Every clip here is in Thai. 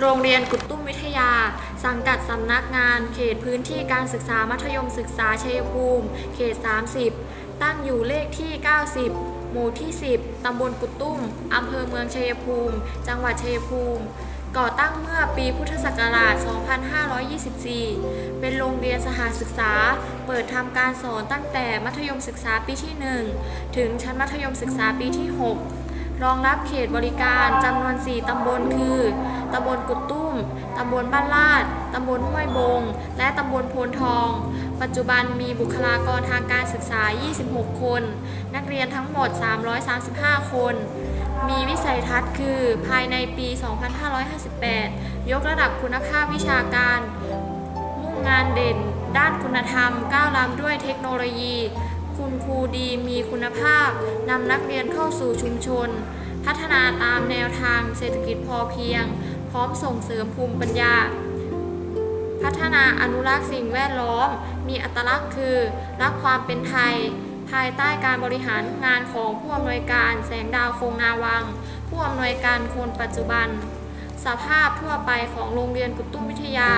โรงเรียนกุดตุ้มวิทยา สังกัดสำนักงาน เขตพื้นที่การศึกษามัธยมศึกษาชัยภูมิ เขต 30 ตั้งอยู่เลขที่ 90 หมู่ที่ 10 ตำบลกุดตุ้ม อำเภอเมืองชัยภูมิ จังหวัดชัยภูมิ ก่อตั้งเมื่อปีพุทธศักราช 2524 เป็นโรงเรียนสหศึกษา เปิดทำการสอนตั้งแต่มัธยมศึกษาปีที่ 1 ถึงชั้นมัธยมศึกษาปีที่ 6 รองรับเขตบริการจำนวน 4 ตำบลคือตำบลกุดตุ้ม ตำบลบ้านลาด ตำบลห้วยบง และตำบลโพนทอง ปัจจุบันมีบุคลากรทางการศึกษา 26 คน นักเรียนทั้งหมด 335 คน มีวิสัยทัศน์คือ ภายในปี 2558 ยกระดับคุณภาพวิชาการ มุ่งงานเด่น ด้านคุณธรรมก้าวล้ำด้วยเทคโนโลยี คุณครูดีมีคุณภาพนำนักเรียนเข้าสู่ชุมชน พัฒนาตามแนวทางเศรษฐกิจพอเพียง พร้อมส่งเสริมภูมิปัญญา พัฒนาอนุรักษ์สิ่งแวดล้อม มีอัตลักษณ์คือ รักความเป็นไทย ภายใต้การบริหารงานของผู้อำนวยการแสงดาวคงนาวัง ผู้อำนวยการคนปัจจุบัน สภาพทั่วไปของโรงเรียนกุตุ้มวิทยา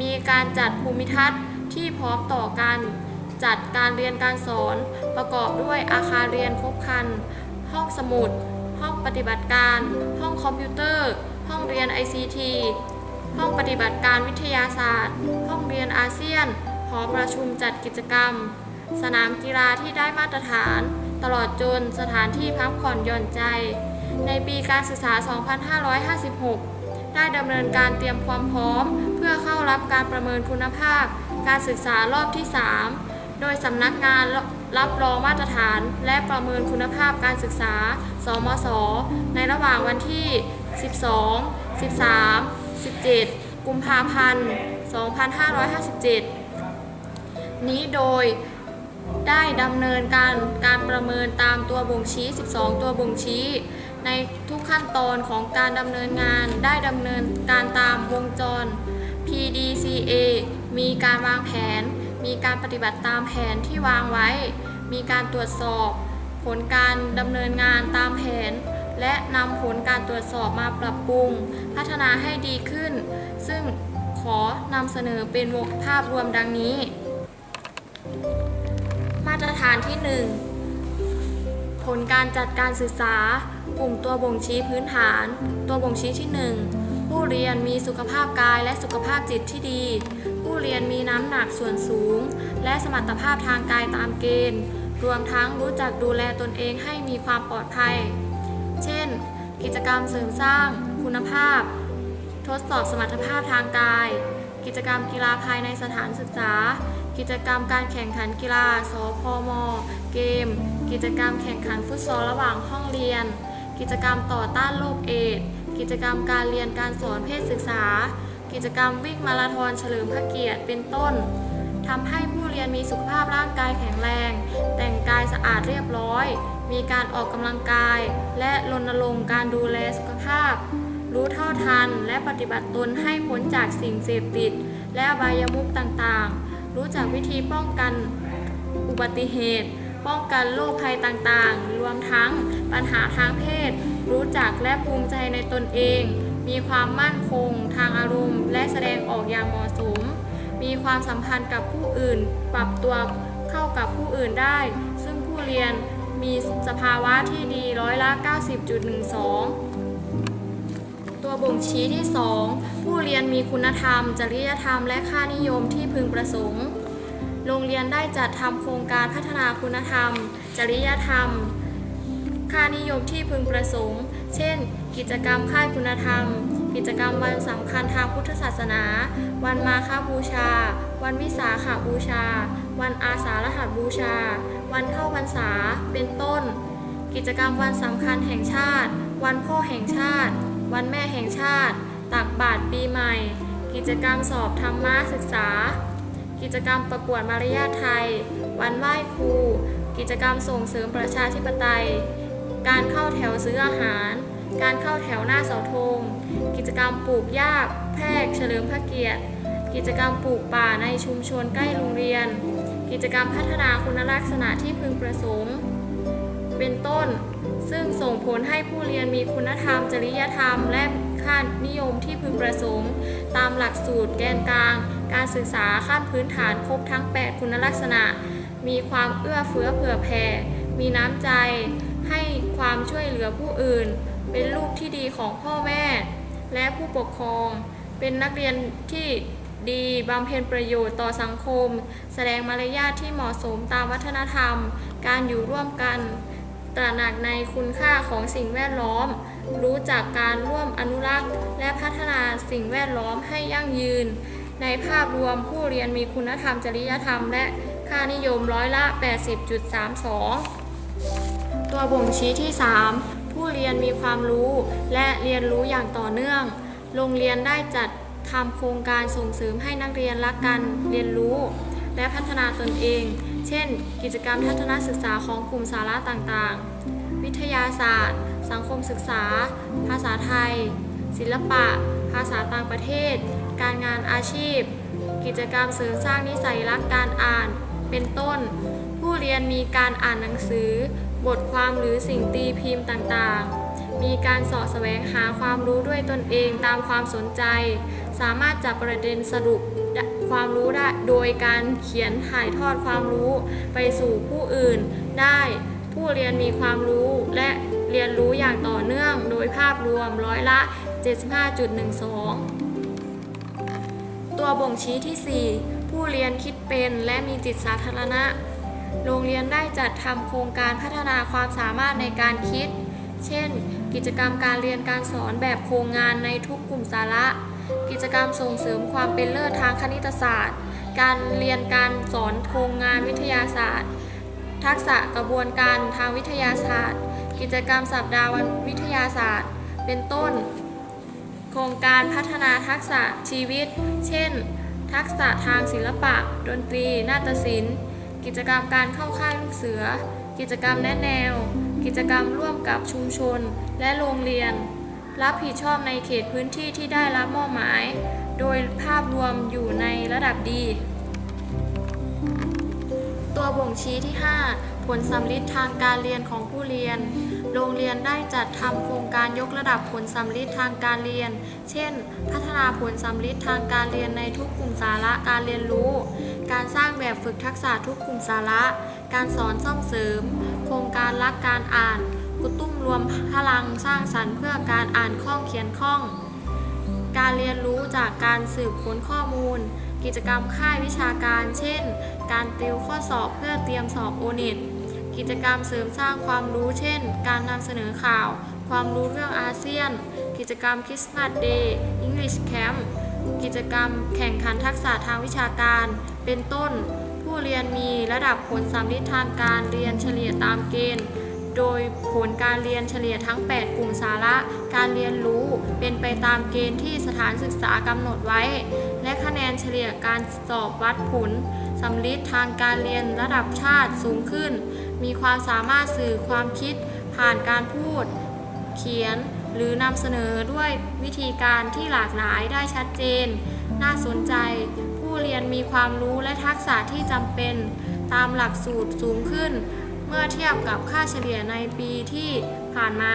มีการจัดภูมิทัศน์ที่พร้อมต่อการ จัดการเรียนการสอน ประกอบด้วยอาคารเรียนครบคัน ห้องสมุด ห้องปฏิบัติการ ห้องคอมพิวเตอร์ ห้องเรียน ICT ห้องปฏิบัติการวิทยาศาสตร์ ห้องเรียนอาเซียน หอประชุมจัดกิจกรรม สนามกีฬาที่ได้มาตรฐาน ตลอดจนสถานที่พักผ่อนหย่อนใจ ในปีการศึกษา 2556 ได้ดำเนินการเตรียมความพร้อม เพื่อเข้ารับการประเมินคุณภาพ การศึกษารอบที่ 3 โดยสำนักงานรับรองมาตรฐานและประเมินคุณภาพการศึกษา สมศในระหว่างวันที่ 12 13 17 กุมภาพันธ์ 2557 นี้โดยได้ดำเนินการการประเมินตามตัวบ่งชี้ 12 ตัวบ่งชี้ ในทุกขั้นตอนของการดำเนินงานได้ดำเนินการตามวงจร PDCA มีการวางแผน มีการปฏิบัติตามแผนที่วางไว้ มีการตรวจสอบ ผลการดำเนินงานตามแผน และนำผลการตรวจสอบมาปรับปรุง พัฒนาให้ดีขึ้น ซึ่งขอนำเสนอเป็นภาพรวมดังนี้ มาตรฐานที่ 1 ผลการจัดการศึกษากลุ่มตัวบ่งชี้พื้นฐาน ตัวบ่งชี้ที่ 1 ผู้เรียนมีสุขภาพกายและสุขภาพจิตที่ดี ผู้เรียนมีน้ำหนักส่วนสูง และสมรรถภาพทางกายตามเกณฑ์ รวมทั้งรู้จักดูแลตนเองให้มีความปลอดภัย เช่น กิจกรรมเสริมสร้าง คุณภาพ ทดสอบสมรรถภาพทางกาย กิจกรรมกีฬาภายในสถานศึกษา กิจกรรมการแข่งขันกีฬา สพม เกม กิจกรรมแข่งขันฟุตซอลระหว่างห้องเรียน กิจกรรมต่อต้านโรคเอดส์ กิจกรรมการเรียนการสอนเพศศึกษา กิจกรรมวิ่งมาราธอนเฉลิมพระเกียรติเป็นต้นทำให้ผู้เรียนมีสุขภาพร่างกายแข็งแรง แต่งกายสะอาดเรียบร้อย มีการออกกำลังกาย และรณรงค์การดูแลสุขภาพ รู้เท่าทันและปฏิบัติตนให้พ้นจากสิ่งเสพติด และบายมุขต่างๆ รู้จักวิธีป้องกันอุบัติเหตุ ป้องกันโรคภัยต่างๆ รวมทั้งปัญหาทางเพศ รู้จักและภูมิใจในตนเอง มีความมั่นคง ทางอารมณ์ และแสดงออกอย่างเหมาะสม มีความสัมพันธ์กับผู้อื่น ปรับตัวเข้ากับผู้อื่นได้ ซึ่งผู้เรียนมีสภาวะที่ดีร้อยละ 90.12 ตัวบ่งชี้ที่ 2 ผู้เรียนมีคุณธรรม จริยธรรม และค่านิยมที่พึงประสงค์ โรงเรียนได้จัดทำโครงการพัฒนาคุณธรรม จริยธรรม ค่านิยมที่พึงประสงค์ เช่น กิจกรรมค่ายคุณธรรม กิจกรรมวันสำคัญทางพุทธศาสนา วันมาฆบูชา วันวิสาขาบูชา วันอาสาฬหบูชา วันเข้าพรรษา เป็นต้น กิจกรรมวันสำคัญแห่งชาติ วันพ่อแห่งชาติ วันแม่แห่งชาติ ตักบาตรปีใหม่ กิจกรรมสอบธรรมะศึกษา กิจกรรมประกวดมารยาทไทย วันไหว้ครู กิจกรรมส่งเสริมประชาธิปไตย การเข้าแถวซื้ออาหาร การเข้าแถวหน้าเสาธง กิจกรรมปลูกหญ้าแพรกเฉลิมพระเกียรติ กิจกรรมปลูกป่าในชุมชนใกล้โรงเรียน กิจกรรมพัฒนาคุณลักษณะที่พึงประสงค์ เป็นต้น ซึ่งส่งผลให้ผู้เรียนมีคุณธรรม จริยธรรม และค่านิยมที่พึงประสงค์ ตามหลักสูตรแกนกลาง การศึกษาขั้นพื้นฐานครบทั้ง 8 คุณลักษณะ มีความเอื้อเฟื้อเผื่อแผ่ มีน้ำใจ ให้ความช่วยเหลือผู้อื่น เป็นลูกที่ดีของพ่อแม่ และผู้ปกครอง เป็นนักเรียนที่ดีบำเพ็ญประโยชน์ต่อสังคม แสดงมารยาทที่เหมาะสมตามวัฒนธรรม การอยู่ร่วมกัน ตระหนักในคุณค่าของสิ่งแวดล้อม รู้จักการร่วมอนุรักษ์ และพัฒนาสิ่งแวดล้อมให้ยั่งยืน ในภาพรวมผู้เรียนมีคุณธรรมจริยธรรม และค่านิยมร้อยละ 80.32 ตัวบ่งชี้ที่ 3 ผู้เรียนมีความรู้และเรียนรู้อย่างต่อเนื่อง โรงเรียนได้จัดทำโครงการส่งเสริมให้นักเรียนรักการเรียนรู้ และพัฒนาตนเอง เช่น กิจกรรมทัศนศึกษาของกลุ่มสาระต่างๆ วิทยาศาสตร์ สังคมศึกษา ภาษาไทย ศิลปะ ภาษาต่างประเทศ การงานอาชีพ กิจกรรมเสริมสร้างนิสัยรักการอ่าน เป็นต้น ผู้เรียนมีการอ่านหนังสือ บทความหรือสิ่งตีพิมพ์ต่างๆ มีการสาะแสวงหาความรู้ด้วยตนเองตามความสนใจ สามารถจับประเด็นสรุปความรู้ได้โดยการเขียนถ่ายทอดความรู้ไปสู่ผู้อื่นได้ ผู้เรียนมีความรู้และเรียนรู้อย่างต่อเนื่องโดยภาพรวมร้อยละ 75.12 ตัวบ่งชี้ที่ 4 ผู้เรียนคิดเป็นและมีจิตสาธารณะ โรงเรียนได้จัดทำโครงการพัฒนาความสามารถในการคิด เช่น กิจกรรมการเรียนการสอนแบบโครงงานในทุกกลุ่มสาระ กิจกรรมส่งเสริมความเป็นเลิศทางคณิตศาสตร์ การเรียนการสอนโครงงานวิทยาศาสตร์ ทักษะกระบวนการทางวิทยาศาสตร์ กิจกรรมสัปดาห์วันวิทยาศาสตร์ เป็นต้น โครงการพัฒนาทักษะชีวิต เช่น ทักษะทางศิลปะ ดนตรี นาฏศิลป์ กิจกรรมการเข้าค่ายลูกเสือ กิจกรรมแนะแนว กิจกรรมร่วมกับชุมชน และโรงเรียน รับผิดชอบในเขตพื้นที่ที่ได้รับมอบหมาย โดยภาพรวมอยู่ในระดับดี ตัวบ่งชี้ที่ 5 ผลสำลิดทางการเรียนของผู้เรียน โรงเรียนได้จัดทำโครงการยกระดับผลสำลิดทางการเรียน เช่น พัฒนาผลสำลิดทางการเรียนในทุกกลุ่มสาระการเรียนรู้ การสร้างแบบฝึกทักษะทุกกลุ่มสาระ การสอนซ่อมเสริม โครงการรักการอ่าน กระตุ้มรวมพลังสร้างสรรค์เพื่อการอ่านคล่องเขียนคล่อง การเรียนรู้จากการสืบค้นข้อมูล กิจกรรมค่ายวิชาการ เช่น การติวข้อสอบเพื่อเตรียมสอบโอเน็ต กิจกรรมเสริมสร้างความรู้เช่น การนำเสนอข่าว ความรู้เรื่องอาเซียน กิจกรรมคริสต์มาสเดย์อังกฤษแคมป์กิจกรรมแข่งขันทักษะทางวิชาการ เป็นต้น ผู้เรียนมีระดับผลสำลิดทางการเรียนเฉลี่ยตามเกณฑ์ โดยผลการเรียนเฉลี่ยทั้ง 8 กลุ่มสาระ การเรียนรู้เป็นไปตามเกณฑ์ที่สถานศึกษากำหนดไว้ และคะแนนเฉลี่ยการสอบวัดผลสำลิดทางการเรียนระดับชาติสูงขึ้น มีความสามารถสื่อความคิดผ่านการพูด เขียนหรือนำเสนอด้วยวิธีการที่หลากหลายได้ชัดเจน น่าสนใจ ผู้เรียนมีความรู้และทักษะที่จำเป็น ตามหลักสูตรสูงขึ้น เมื่อเทียบกับค่าเฉลี่ยในปีที่ผ่านมา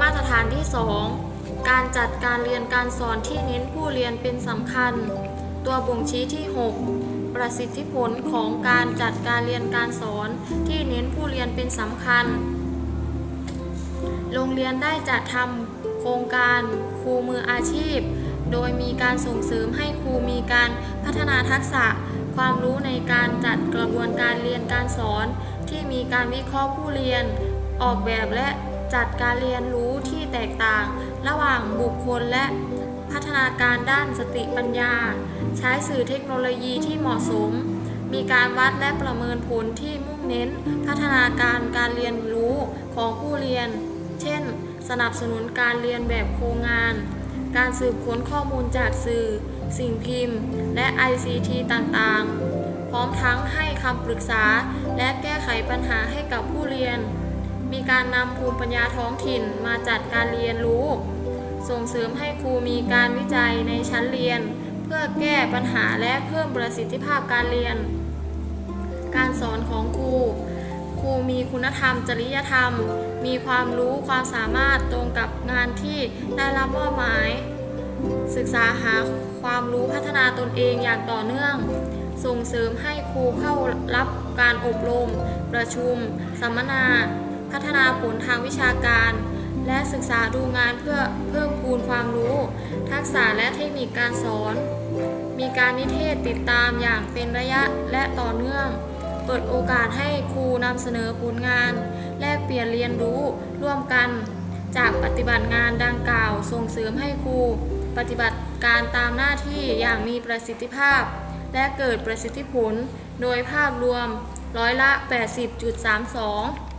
มาตรฐานที่ 2 การจัดการเรียนการสอนที่เน้นผู้เรียนเป็นสำคัญ ตัวบ่งชี้ที่ 6 ประสิทธิผลของการจัดการเรียนการสอนที่เน้นผู้เรียนเป็นสำคัญ โรงเรียนได้จัดทำโครงการครูมืออาชีพ โดยมีการส่งเสริมให้ครูมีการพัฒนาทักษะ ความรู้ในการจัดกระบวนการเรียนการสอน ที่มีการวิเคราะห์ผู้เรียน ออกแบบและจัดการเรียนรู้ที่แตกต่าง ระหว่างบุคคลและพัฒนาการด้านสติปัญญา ใช้สื่อเทคโนโลยีที่เหมาะสม มีการวัดและประเมินผลที่มุ่งเน้น พัฒนาการการเรียนรู้ของผู้เรียน เช่น สนับสนุนการเรียนแบบโครงงาน การสืบค้นข้อมูลจากสื่อ สิ่งพิมพ์ และ ICT ต่างๆ พร้อมทั้งให้คำปรึกษา และแก้ไขปัญหาให้กับผู้เรียน มีการนำภูมิปัญญาท้องถิ่นมาจัดการเรียนรู้ ส่งเสริมให้ครูมีการวิจัยในชั้นเรียน เพื่อแก้ปัญหาและเพิ่มประสิทธิภาพการเรียน การสอนของครู ครูมีคุณธรรม จริยธรรม มีความรู้ความสามารถตรงกับงานที่ได้รับมอบหมาย ศึกษาหาความรู้พัฒนาตนเองอย่างต่อเนื่อง ส่งเสริมให้ครูเข้ารับการอบรม ประชุม สัมมนา พัฒนาผลทางวิชาการและศึกษาดูงานเพื่อเพิ่มพูนความรู้ ทักษะและเทคนิคการสอน มีการนิเทศติดตามอย่างเป็นระยะและต่อเนื่อง เปิดโอกาสให้ครูนำเสนอผลงาน แลกเปลี่ยนเรียนรู้ร่วมกัน จากปฏิบัติงานดังกล่าวส่งเสริมให้ครู ปฏิบัติการตามหน้าที่อย่างมีประสิทธิภาพ และเกิดประสิทธิผล โดยภาพรวมร้อยละ 80.32